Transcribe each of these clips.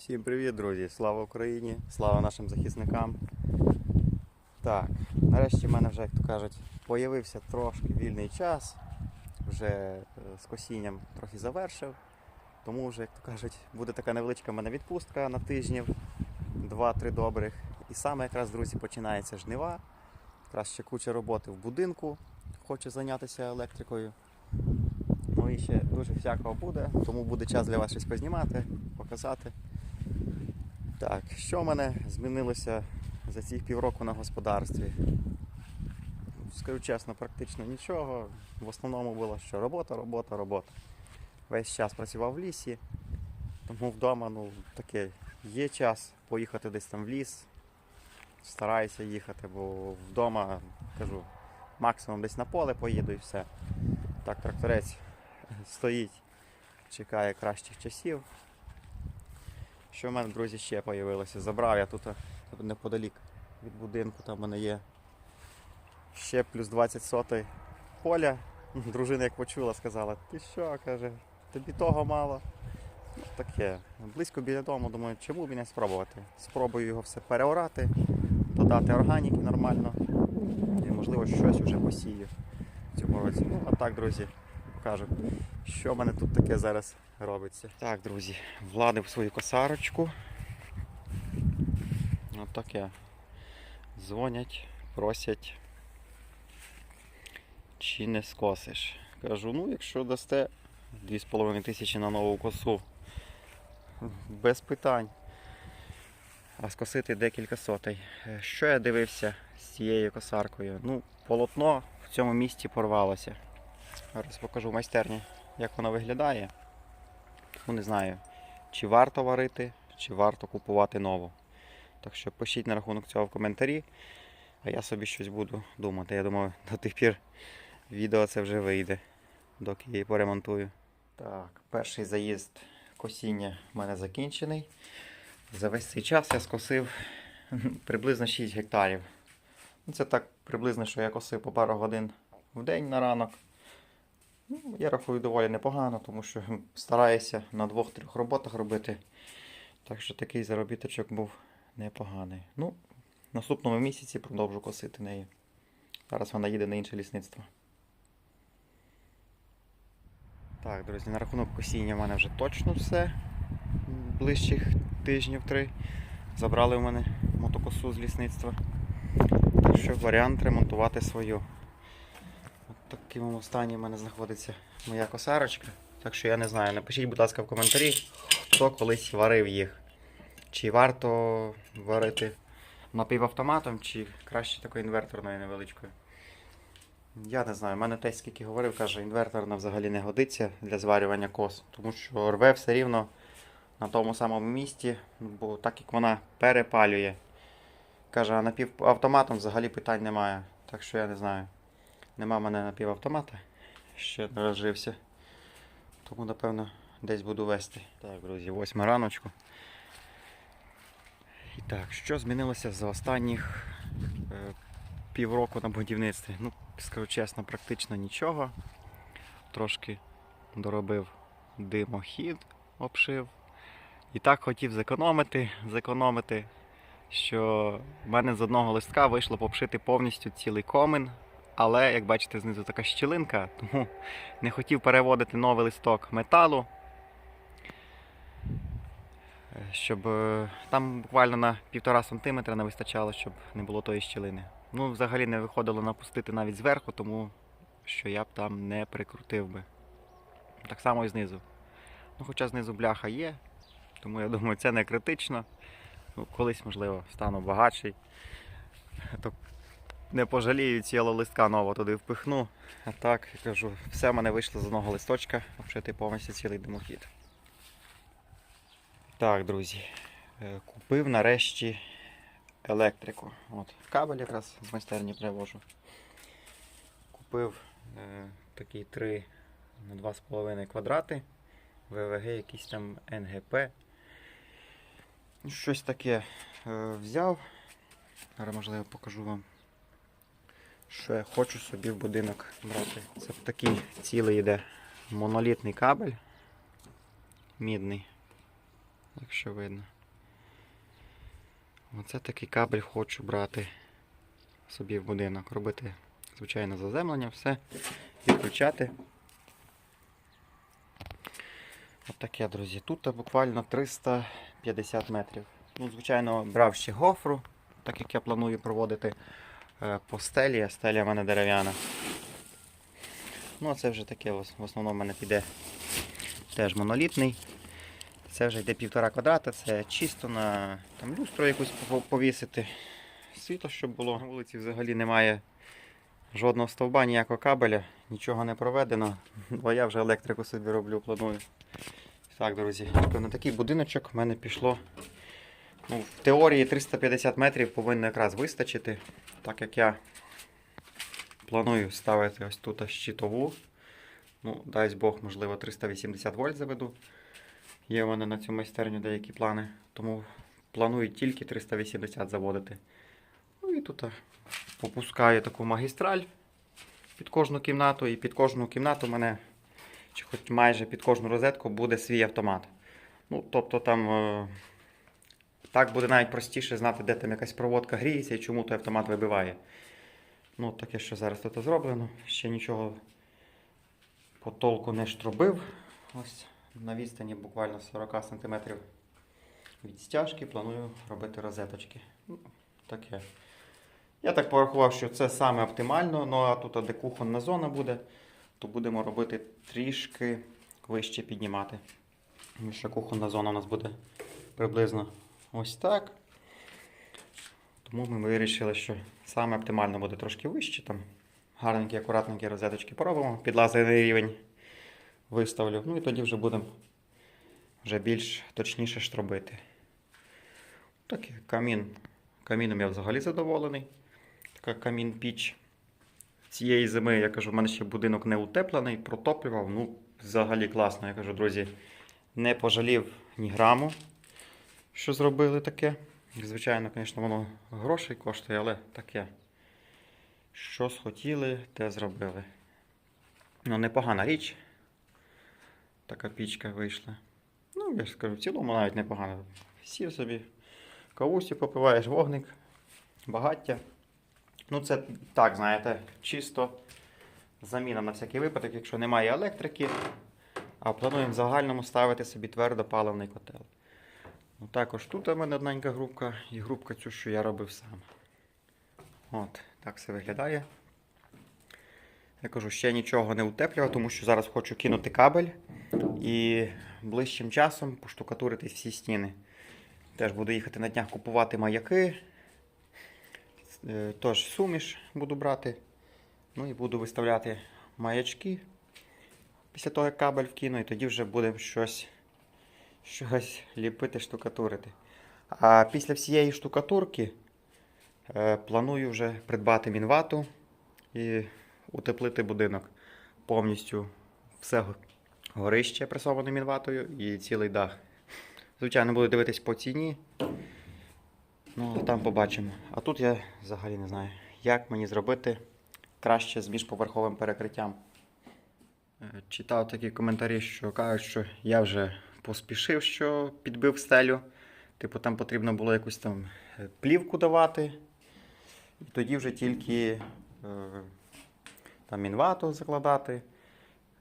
Всім привіт, друзі! Слава Україні! Слава нашим захисникам! Так, нарешті в мене вже, як то кажуть, появився трошки вільний час. Вже е, з косінням трохи завершив. Тому вже, як то кажуть, буде така невеличка в мене відпустка на тижнів, два-три добрих. І саме якраз, друзі, починається жнива. Якраз ще куча роботи в будинку, хочу зайнятися електрикою. Ну і ще дуже всякого буде, тому буде час для вас щось познімати, показати. Так, що в мене змінилося за ці півроку на господарстві? Скажу чесно, практично нічого. В основному було, що робота, робота, робота. Весь час працював в лісі, тому вдома ну, таке, є час поїхати десь там в ліс. Стараюся їхати, бо вдома кажу, максимум десь на поле поїду і все. Так, тракторець стоїть, чекає кращих часів. Що в мене, друзі, ще з'явилося? Забрав я тут е, неподалік від будинку, там в мене є ще плюс 20 сотий поля. Дружина як почула, сказала, ти що, каже, тобі того мало. Ну, таке. Близько біля дому, думаю, чому б не спробувати. Спробую його все переорати, додати органіки нормально. І можливо щось вже посію в цьому році. Ну, а так, друзі, покажу, що в мене тут таке зараз робиться. Так, друзі, владив свою косарочку. От таке. Дзвонять, просять. Чи не скосиш? Кажу, ну якщо дасте 2,5 тисячі на нову косу, без питань. А скосити декілька сотей. Е, Що я дивився з цією косаркою? Ну, полотно в цьому місці порвалося. Зараз покажу в майстерні, як воно виглядає. Ну, не знаю, чи варто варити, чи варто купувати нову. Так що пишіть на рахунок цього в коментарі, а я собі щось буду думати. Я думаю, до тих пір відео це вже вийде, доки я її поремонтую. Так, перший заїзд косіння в мене закінчений. За весь цей час я скосив приблизно 6 гектарів. Ну, Це так приблизно, що я косив по пару годин в день на ранок. Ну, я рахую доволі непогано, тому що стараюся на двох-трьох роботах робити. Так що такий заробіточок був непоганий. Ну, в наступному місяці продовжу косити нею. Зараз вона їде на інше лісництво. Так, друзі, на рахунок косіння в мене вже точно все. Ближчих тижнів три. Забрали у мене мотокосу з лісництва. Так що варіант ремонтувати свою. В такому стані в мене знаходиться моя косарочка. Так що я не знаю. Напишіть, будь ласка, в коментарі, хто колись варив їх. Чи варто варити напівавтоматом, чи краще такою інверторною невеличкою. Я не знаю, в мене тесть скільки говорив, каже, інверторна взагалі не годиться для зварювання кос, тому що рве все рівно на тому самому місці, бо так як вона перепалює. Каже, а напівавтоматом взагалі питань немає. Так що я не знаю. Нема в мене напівавтомата. Ще не розжився. Тому, напевно, десь буду вести. Так, друзі, восьма раночку. І так, що змінилося за останніх е, півроку на будівництві? Ну, скажу чесно, практично нічого. Трошки доробив димохід, обшив. І так хотів зекономити, зекономити, що в мене з одного листка вийшло попшити повністю цілий комин. Але, як бачите, знизу така щілинка, тому не хотів переводити новий листок металу. Щоб е, там буквально на півтора сантиметра не вистачало, щоб не було тої щілини. Ну, взагалі не виходило напустити навіть зверху, тому що я б там не прикрутив би. Так само і знизу. Ну, хоча знизу бляха є, тому я думаю, це не критично. Ну, колись, можливо, стану багатший. Не пожалію цілого листка нового туди впихну. А так, я кажу, все в мене вийшло з одного листочка, обшити повністю цілий димохід. Так, друзі, е, купив нарешті електрику. От, кабель якраз з майстерні привожу. Купив е, такі 3 на 2,5 квадрати. ВВГ, якийсь там НГП. Щось таке е, взяв. Зараз, можливо, покажу вам, що я хочу собі в будинок брати. Це такий цілий йде монолітний кабель. Мідний. якщо видно. Оце такий кабель хочу брати собі в будинок. Робити, звичайно, заземлення, все, відключати. Отаке, друзі. Тут буквально 350 метрів. Ну, звичайно, брав ще гофру, так як я планую проводити по стелі, а стеля в мене дерев'яна. Ну, а це вже таке, в основному в мене піде теж монолітний. Це вже йде півтора квадрата, це чисто на там, люстру якусь повісити. Світло, щоб було. На вулиці взагалі немає жодного стовба, ніякого кабеля, нічого не проведено. Бо я вже електрику собі роблю, планую. Так, друзі, на такий будиночок в мене пішло. Ну, в теорії 350 метрів повинно якраз вистачити, так як я планую ставити ось тут щитову. Ну, дасть Бог, можливо, 380 вольт заведу. Є в мене на цю майстерню деякі плани, тому планую тільки 380 заводити. Ну і тут попускаю таку магістраль під кожну кімнату, і під кожну кімнату в мене, чи хоч майже під кожну розетку буде свій автомат. Ну, тобто там е, так буде навіть простіше знати, де там якась проводка гріється і чому той автомат вибиває. Ну, таке, що зараз тут зроблено. Ще нічого по толку не штробив. Ось на відстані буквально 40 см від стяжки планую робити розеточки. Ну, таке. Я так порахував, що це саме оптимально, ну а тут де кухонна зона буде, то будемо робити трішки вище піднімати. Що кухонна зона у нас буде приблизно ось так. Тому ми вирішили, що саме оптимально буде трошки вище. Там гарненькі, акуратненькі розеточки поробимо, Підлазерний рівень виставлю. Ну і тоді вже будемо вже більш точніше штробити. Такий камін. Каміном я взагалі задоволений. Така камін піч. Цієї зими, я кажу, в мене ще будинок не утеплений, протоплював. Ну, взагалі класно. Я кажу, друзі, не пожалів ні граму, що зробили таке. Звичайно, звісно, воно грошей коштує, але таке. Що схотіли, те зробили. Ну, непогана річ. Така пічка вийшла. Ну, я ж скажу, в цілому навіть непогано. Сів собі, кавусі попиваєш вогник, багаття. Ну, це так, знаєте, чисто заміна на всякий випадок, якщо немає електрики, а плануємо в загальному ставити собі твердопаливний котел. Ну, також тут у мене одненька грубка і грубка цю, що я робив сам. От, так все виглядає. Я кажу, ще нічого не утеплював, тому що зараз хочу кинути кабель і ближчим часом поштукатурити всі стіни. Теж буду їхати на днях купувати маяки. Е, Тож суміш буду брати. Ну і буду виставляти маячки після того, як кабель вкину, і тоді вже будемо щось, щось ліпити, штукатурити. А після всієї штукатурки е, планую вже придбати мінвату і утеплити будинок повністю все горище пресоване мінватою і цілий дах. Звичайно, буду дивитись по ціні. Ну, там побачимо. А тут я взагалі не знаю, як мені зробити краще з міжповерховим перекриттям. Е, Читав такі коментарі, що кажуть, що я вже поспішив, що підбив стелю. Типу, там потрібно було якусь там е, плівку давати. І тоді вже тільки е, там мінвату закладати,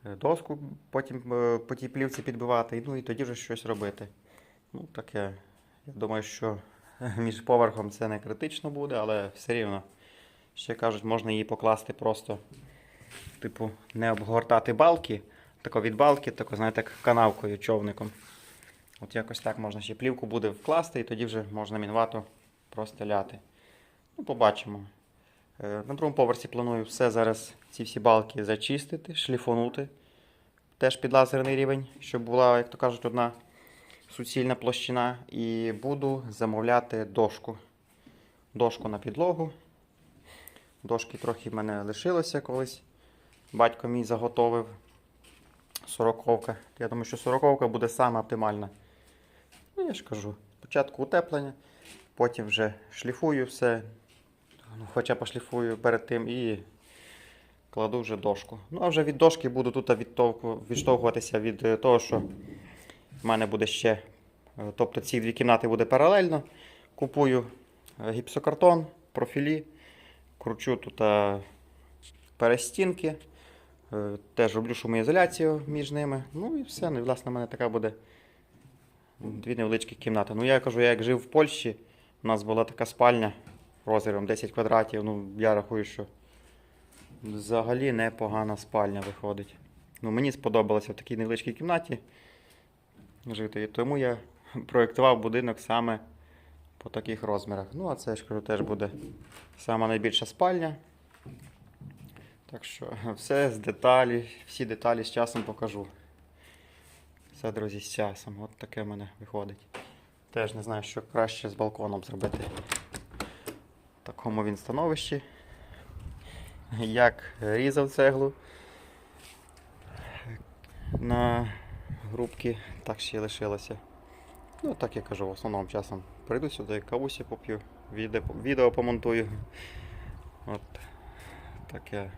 е, доску потім по тій плівці підбивати, ну і тоді вже щось робити. Ну, таке. Я думаю, що між поверхом це не критично буде, але все рівно. Ще кажуть, можна її покласти просто, типу, не обгортати балки, тако від балки, тако, знаєте, канавкою, човником. От якось так можна ще плівку буде вкласти, і тоді вже можна мінвату простеляти. Ну, побачимо. Е, На другому поверсі планую все зараз, ці всі балки зачистити, шліфонути. Теж під лазерний рівень, щоб була, як то кажуть, одна суцільна площина. І буду замовляти дошку. Дошку на підлогу. Дошки трохи в мене лишилося колись. Батько мій заготовив. Сороковка. Я думаю, що сороковка буде саме оптимальна. Ну, я ж кажу, спочатку утеплення, потім вже шліфую все. Ну, Хоча пошліфую перед тим і кладу вже дошку. Ну, а вже від дошки буду тут відштовхуватися від е, того, що в мене буде ще Е, Тобто ці дві кімнати буде паралельно. Купую е, гіпсокартон, профілі, кручу тут перестінки. Е, Теж роблю шумоізоляцію між ними. Ну і все. Ну, власне, в мене така буде дві невеличкі кімнати. Ну, я кажу, я як жив в Польщі, у нас була така спальня розміром 10 квадратів. Ну, я рахую, що взагалі непогана спальня виходить. Ну, мені сподобалося в такій невеличкій кімнаті жити. Тому я проєктував будинок саме по таких розмірах. Ну, а це я ж кажу, теж буде сама найбільша спальня. Так що все з деталі, всі деталі з часом покажу. Все, друзі, з часом. От таке в мене виходить. Теж не знаю, що краще з балконом зробити. В такому він становищі. Як різав цеглу на грубки, так ще й лишилося. Ну, так я кажу, в основному часом прийду сюди, кавусі поп'ю, відео, помонтую. От таке.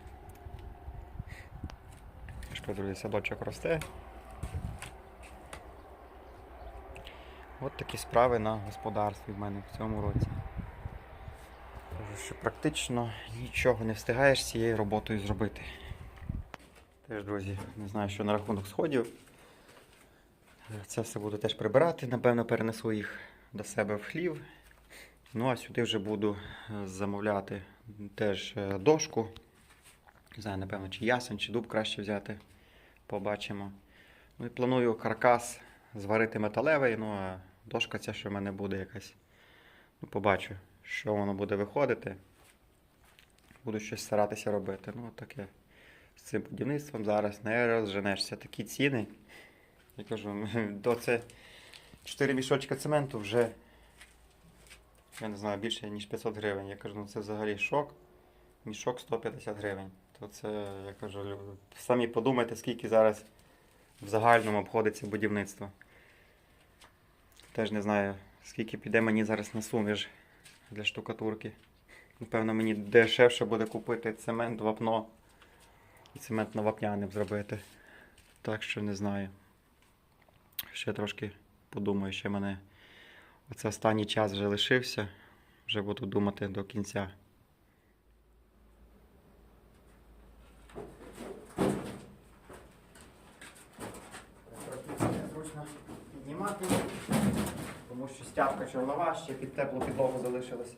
Що, друзі, садочок росте. От такі справи на господарстві в мене в цьому році. Кажу, що практично нічого не встигаєш цією роботою зробити. Теж, друзі, не знаю, що на рахунок сходів. Це все буду теж прибирати, напевно, перенесу їх до себе в хлів. Ну, а сюди вже буду е, замовляти теж е, дошку. Не знаю, напевно, чи ясень, чи дуб краще взяти. Побачимо. Ну і планую каркас зварити металевий, ну а дошка ця, що в мене буде якась. Ну, побачу, що воно буде виходити. Буду щось старатися робити. Ну, таке. З цим будівництвом зараз не розженешся. Такі ціни. Я кажу, до це 4 мішочка цементу вже, я не знаю, більше ніж 500 гривень. Я кажу, ну це взагалі шок. Мішок 150 гривень. То це, я кажу, самі подумайте, скільки зараз в загальному обходиться будівництво. Теж не знаю, скільки піде мені зараз на суміш для штукатурки. Напевно, мені дешевше буде купити цемент, вапно і цемент на вапняним зробити. Так що не знаю. Ще трошки подумаю, ще мене оце останній час вже лишився. Вже буду думати до кінця. Піднімати, тому що стяжка чорнова, ще під теплу підлогу залишилась.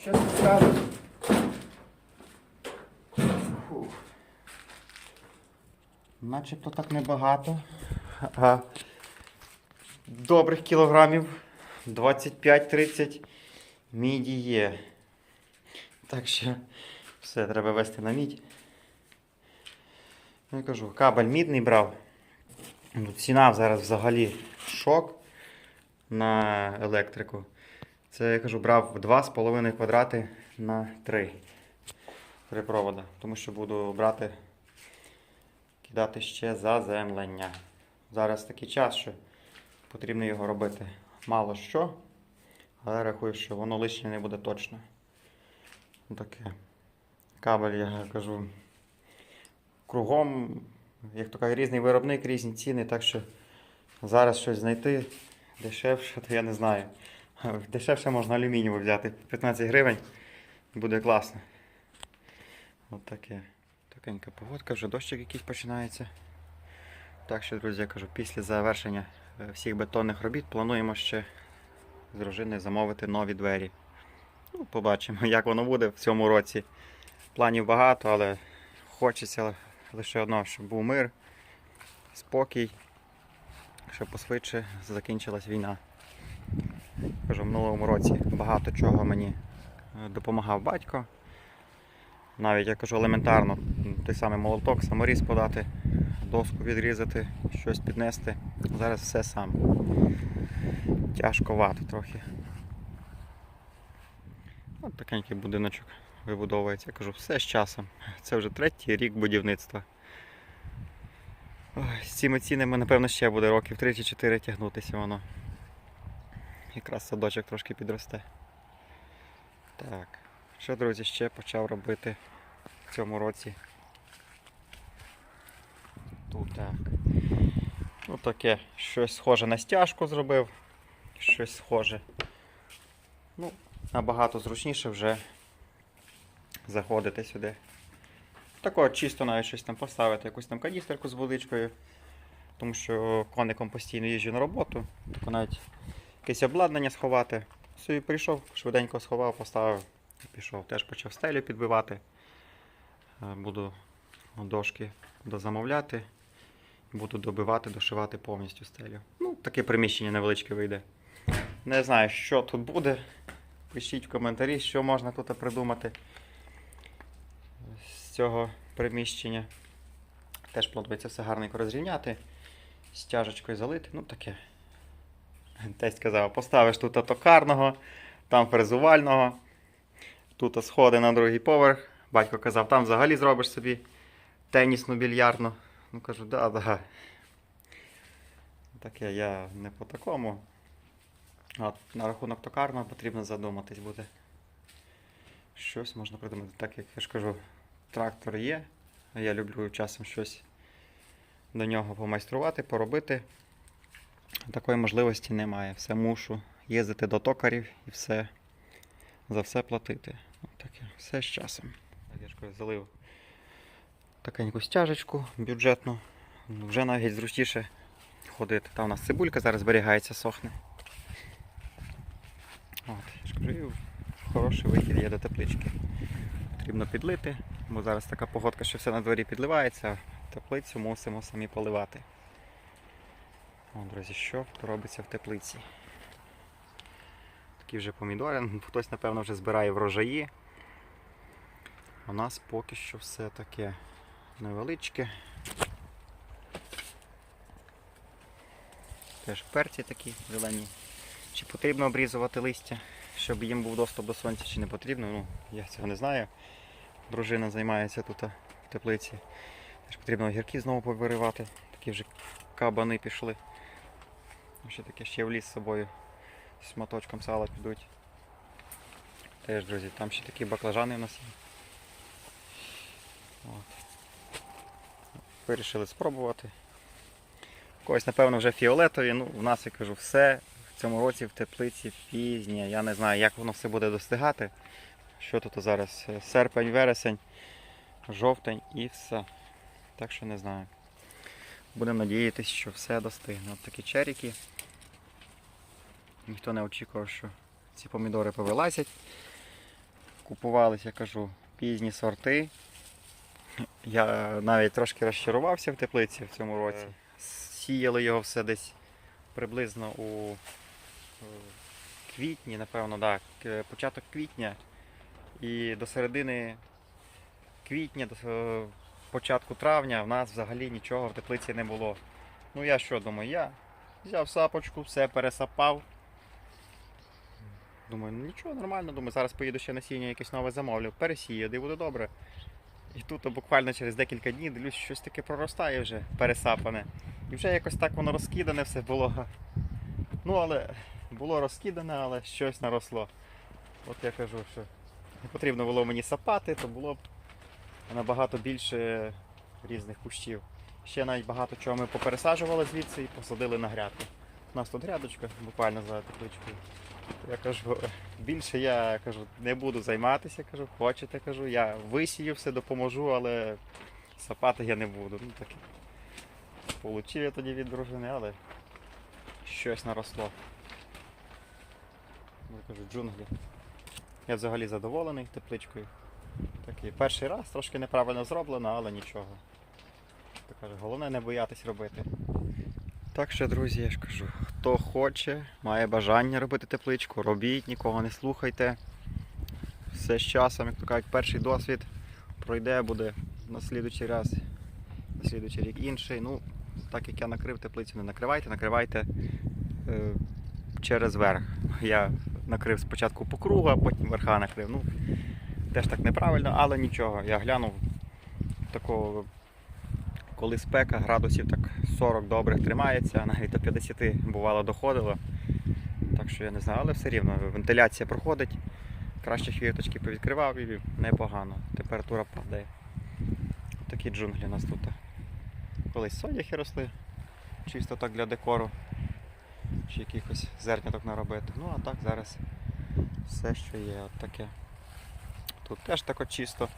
Що тут скажу? Начебто так небагато. А добрих кілограмів 25-30 міді є. Так що все, треба вести на мідь. Ну, Я кажу, кабель мідний брав. Ну, ціна зараз взагалі шок на електрику. Це я кажу, брав 2,5 квадрати на 3 три провода. Тому що буду брати, кидати ще заземлення. Зараз такий час, що потрібно його робити мало що, але рахую, що воно лишнє не буде точно. Ну, Таке. Кабель, я кажу, кругом, як то кажуть, різний виробник, різні ціни, так що зараз щось знайти дешевше, то я не знаю. Дешевше можна алюмінієвий взяти. 15 гривень буде класно. От таке. Такенька погодка, вже дощик якийсь починається. Так що, друзі, я кажу, після завершення е, всіх бетонних робіт плануємо ще з дружиною замовити нові двері. Ну, побачимо, як воно буде в цьому році. Планів багато, але хочеться лише одного, щоб був мир, спокій, щоб посвидше закінчилась війна. Кажу, в минулому році багато чого мені е, допомагав батько. Навіть я кажу елементарно, той самий молоток, саморіз подати, доску відрізати, щось піднести. Зараз все сам. Тяжковато трохи. От такенький будиночок вибудовується. Я кажу, все з часом. Це вже третій рік будівництва. Ой, з цими цінами, напевно, ще буде років 3 чи 4 тягнутися воно. Якраз садочок трошки підросте. Так. Що, друзі, ще почав робити в цьому році. Тут так. Ну таке, щось схоже на стяжку зробив. щось схоже. Ну, набагато зручніше вже заходити сюди. Такого чисто навіть щось там поставити, якусь там каністерку з водичкою. Тому що коником постійно їжджу на роботу, тако навіть якесь обладнання сховати. Собі прийшов, швиденько сховав, поставив і пішов. Теж почав стелю підбивати. Е, Буду дошки дозамовляти. Буду добивати, дошивати повністю стелю. Ну, таке приміщення невеличке вийде. Не знаю, що тут буде. Пишіть в коментарі, що можна тут придумати цього приміщення. Теж планується все гарненько розрівняти, стяжечкою залити. Ну таке. Тесть казав, поставиш тут токарного, там фрезувального, тут сходи на другий поверх. Батько казав, там взагалі зробиш собі тенісну більярдну. Ну кажу, да, да. Таке я не по такому. От, на рахунок токарного потрібно задуматись буде. Щось можна придумати. Так як я ж кажу, трактор є. Я люблю часом щось до нього помайструвати, поробити. Такої можливості немає. Все мушу їздити до токарів і все за все платити. Таке, все з часом. Я залив такеньку стяжечку бюджетну. Вже навіть зручніше ходити. Там у нас цибулька зараз зберігається, сохне. От, я ж кажу, хороший вихід є до теплички. Потрібно підлити, бо зараз така погодка, що все на дворі підливається, теплицю мусимо самі поливати. О, друзі, що робиться в теплиці? Такі вже помідори, ну, хтось, напевно, вже збирає врожаї. У нас поки що все таке невеличке. Теж перці такі зелені. Чи потрібно обрізувати листя, щоб їм був доступ до сонця, чи не потрібно, ну, я цього не знаю. Дружина займається тут в теплиці. Теж потрібно огірки знову повиривати. Такі вже кабани пішли. Ще таке ще в ліс з собою з моточком сала підуть. Теж, друзі, там ще такі баклажани у нас є. От. Вирішили спробувати. Когось, напевно, вже фіолетові. Ну, у нас, я кажу, все в цьому році в теплиці пізнє. Я не знаю, як воно все буде достигати. Що тут зараз? Е, Серпень, вересень, жовтень і все. Так що не знаю. Будемо надіятися, що все достигне. От такі черіки. Ніхто не очікував, що ці помідори повилазять. Купувались, я кажу, пізні сорти. Я навіть трошки розчарувався в теплиці в цьому році. Сіяли його все десь приблизно у е, квітні, напевно, так, початок квітня. І до середини квітня, до початку травня в нас взагалі нічого в теплиці не було. Ну я що думаю, я взяв сапочку, все пересапав. Думаю, ну нічого, нормально, думаю, зараз поїду ще насіння якесь нове замовлю, пересію, і буде добре. І тут буквально через декілька днів дивлюсь, щось таке проростає вже пересапане. І вже якось так воно розкидане все було. Ну, але було розкидане, але щось наросло. От я кажу, що не потрібно було мені сапати, то було б набагато більше різних кущів. Ще навіть багато чого ми попересаджували звідси і посадили на грядку. У нас тут грядочка буквально за тепличкою. Я кажу, більше я кажу, не буду займатися, кажу, хочете, кажу, я висію все, допоможу, але сапати я не буду. Ну таке. Получив я тоді від дружини, але щось наросло. Я кажу, джунглі. Я взагалі задоволений тепличкою. Такий перший раз, трошки неправильно зроблено, але нічого. Головне не боятись робити. Так що, друзі, я ж кажу, хто хоче, має бажання робити тепличку, робіть, нікого не слухайте. Все з часом, як то кажуть, перший досвід пройде, буде на слідучий раз, на слідучий рік інший. Ну, так як я накрив теплицю, не накривайте, накривайте е, через верх. Я накрив спочатку по кругу, а потім верха накрив. Ну, теж так неправильно, але нічого. Я глянув такого, коли спека градусів так 40 добрих тримається, навіть до 50 бувало доходило. Так що я не знаю, але все рівно вентиляція проходить. Краще хвірточки повідкривав і непогано. Температура падає. Такі джунглі у нас тут. Колись соняхи росли, чисто так для декору. Чи якихось зерняток наробити. Ну а так зараз все, що є, от таке. Тут теж так чисто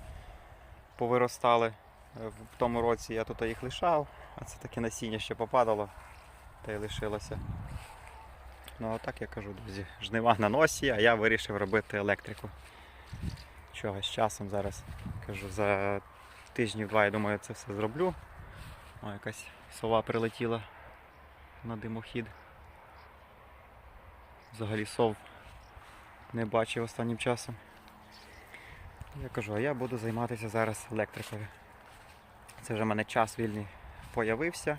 повиростали. Е, В тому році я тут їх лишав, а це таке насіння ще попадало та й лишилося. Ну а так я кажу, друзі, жнива на носі, а я вирішив робити електрику. Чого з часом зараз кажу, за тижнів два, я думаю, це все зроблю. О, якась сова прилетіла на димохід. Взагалі сов не бачив останнім часом. Я кажу, а я буду займатися зараз електрикою. Це вже в мене час вільний появився.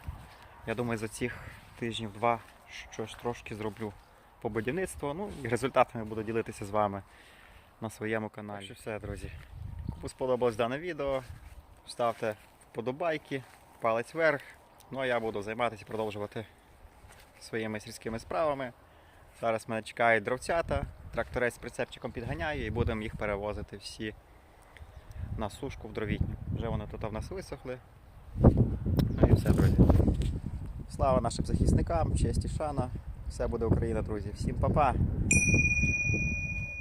Я думаю, за цих тижнів два щось трошки зроблю по будівництву. Ну і результатами буду ділитися з вами на своєму каналі. Що все, друзі. Кому сподобалось дане відео, ставте вподобайки, палець вверх. Ну а я буду займатися, продовжувати своїми сільськими справами. Зараз мене чекають дровцята, тракторець з прицепчиком підганяє і будемо їх перевозити всі на сушку в дровітню. Вже вони тут в нас висохли. Ну і все, друзі. Слава нашим захисникам, честь і шана. Все буде Україна, друзі. Всім па-па!